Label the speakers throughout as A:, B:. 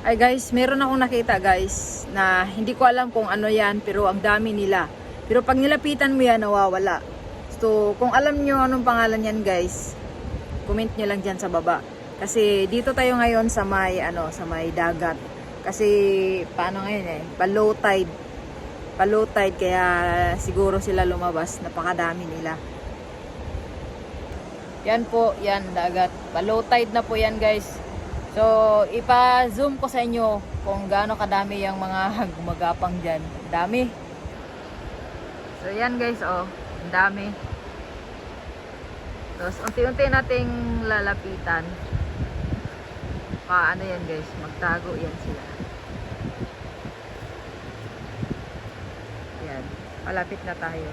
A: Ay guys, meron akong nakita guys na hindi ko alam kung ano yan pero ang dami nila. Pero pag nilapitan mo yan, nawawala. So, kung alam nyo anong pangalan yan guys, comment nyo lang dyan sa baba. Kasi dito tayo ngayon sa may, ano, sa may dagat. Kasi, paano ngayon eh, pa-low tide. Pa-low tide, kaya siguro sila lumabas. Napakadami nila. Yan po, yan, dagat. Pa-low tide na po yan guys. So, ipa-zoom ko sa inyo kung gaano kadami yung mga gumagapang dyan. Dami. So, yan guys, oh. Ang dami. Tapos, unti-unti nating lalapitan. Paano yan guys? Magtago yan sila. Yan. Malapit na tayo.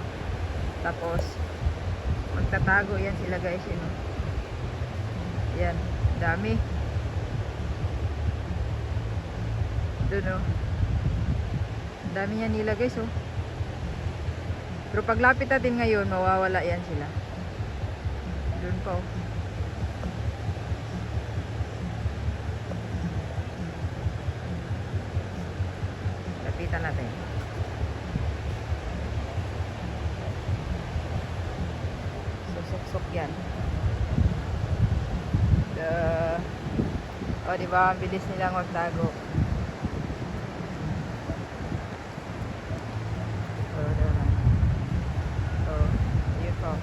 A: Tapos, magtatago yan sila guys. Yun, oh. Yan. Dami. Doon oh. Ang dami niya nila guys oh. Pero paglapit natin ngayon, mawawala yan sila. Doon pa oh. Lapitan natin. Susok-sok yan. The... O, di ba? Ang bilis nilang magtago. So, doon na. So, yun po.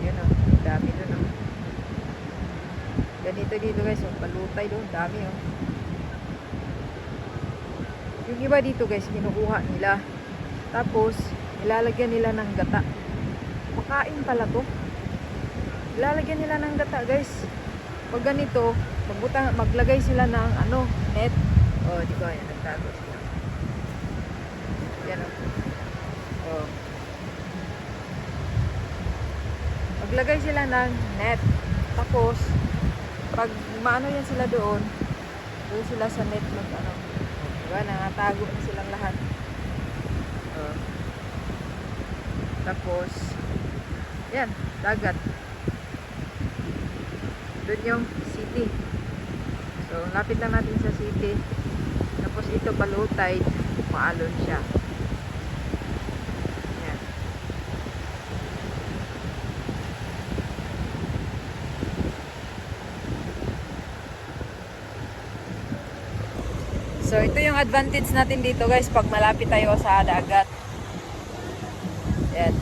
A: Yun o. Dami doon o. Ganito dito guys. Oh, palutay doon. Dami o. Yung iba dito guys, kinukuha nila. Tapos, nilalagyan nila ng gata. Makain pala to. Nilalagyan nila ng gata guys. Pag ganito, magbuta, maglagay sila ng ano, net. Oh, di ba? Yan, nagtago sila. Yan o. Oh. Maglagay sila ng net. Tapos, pag maano yan sila doon, doon sila sa net mag ano. Diba? Nangatago na silang lahat. Oh. Tapos, yan, dagat. Doon yung city. So, lapit lang natin sa city. Tapos ito tide, maalon siya. Yan. So, ito yung advantage natin dito guys pag malapit tayo sa dagat. Yan.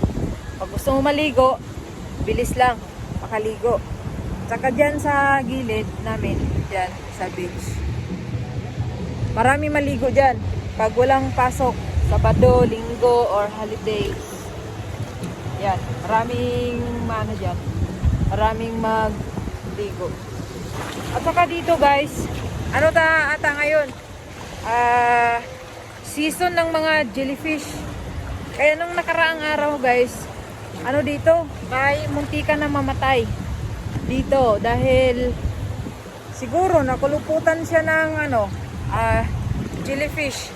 A: Pag gusto mo maligo, bilis lang, makaligo. Tsaka dyan sa gilid namin, dyan sa beach. Marami maligo dyan. Pag walang pasok, Sabado, Linggo, or holidays. Yan. Maraming ano dyan. Maraming magligo. At saka dito guys, ano ta ata ngayon? Ah, season ng mga jellyfish. Kaya nung nakaraang araw guys, ano dito, may muntikan na mamatay dito dahil siguro nakuluputan siya ng ano, ah, jellyfish.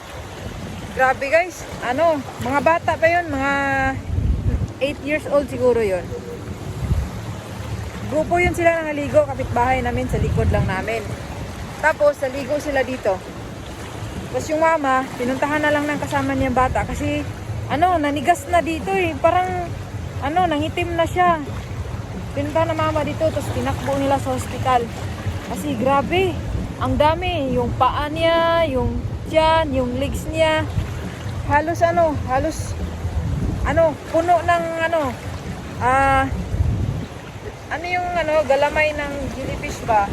A: Grabe guys, ano, mga bata pa yun, mga 8 years old siguro yun. Grupo yun sila nangaligo, kapitbahay namin sa likod lang namin. Tapos, saligo sila dito. Tapos yung mama, pinuntahan na lang ng kasama niyang bata kasi ano, nanigas na dito eh. Parang ano, nangitim na siya. Pinuntahan na mama dito, tapos tinakbo nila sa hospital. Kasi grabe, ang dami. Yung paa niya, yung tiyan, yung legs niya. Halos ano, halos ano, puno ng ano, ah, ano yung ano, galamay ng jellyfish ba?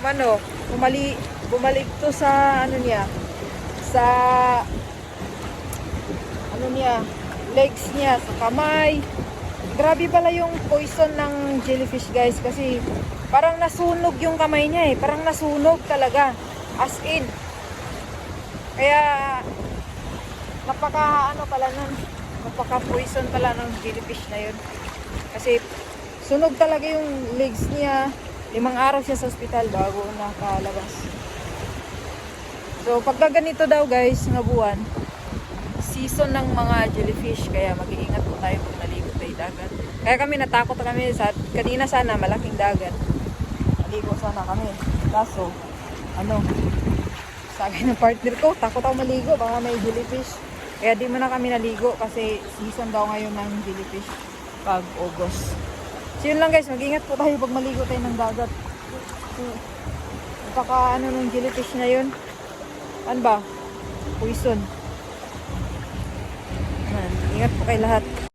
A: Umano, bumali, bumalik to sa ano niya, sa ano niya, legs niya, sa kamay. Grabe pala yung poison ng jellyfish guys kasi parang nasunog yung kamay niya eh. Parang nasunog talaga. As in. Kaya napaka ano pala nun, napaka poison pala ng jellyfish na yun. Kasi sunog talaga yung legs niya. Limang araw siya sa ospital bago nakalabas. So pagka ganito daw guys, nga buwan, season ng mga jellyfish kaya mag-iingat po tayo pag naligo tayo dagat. Kaya kami natakot kami sa kanina sana malaking dagat. Naligo sana kami. Kaso ano sabi ng partner ko, takot ako maligo, baka may jellyfish. Kaya di mo na kami naligo kasi season daw ngayon ng jellyfish pag August. So yun lang guys, mag-ingat po tayo pag maligo tayo ng dagat. Napaka ano nung jellyfish na yun. Ano ba? Poison. Yan. Ingat po kayo lahat.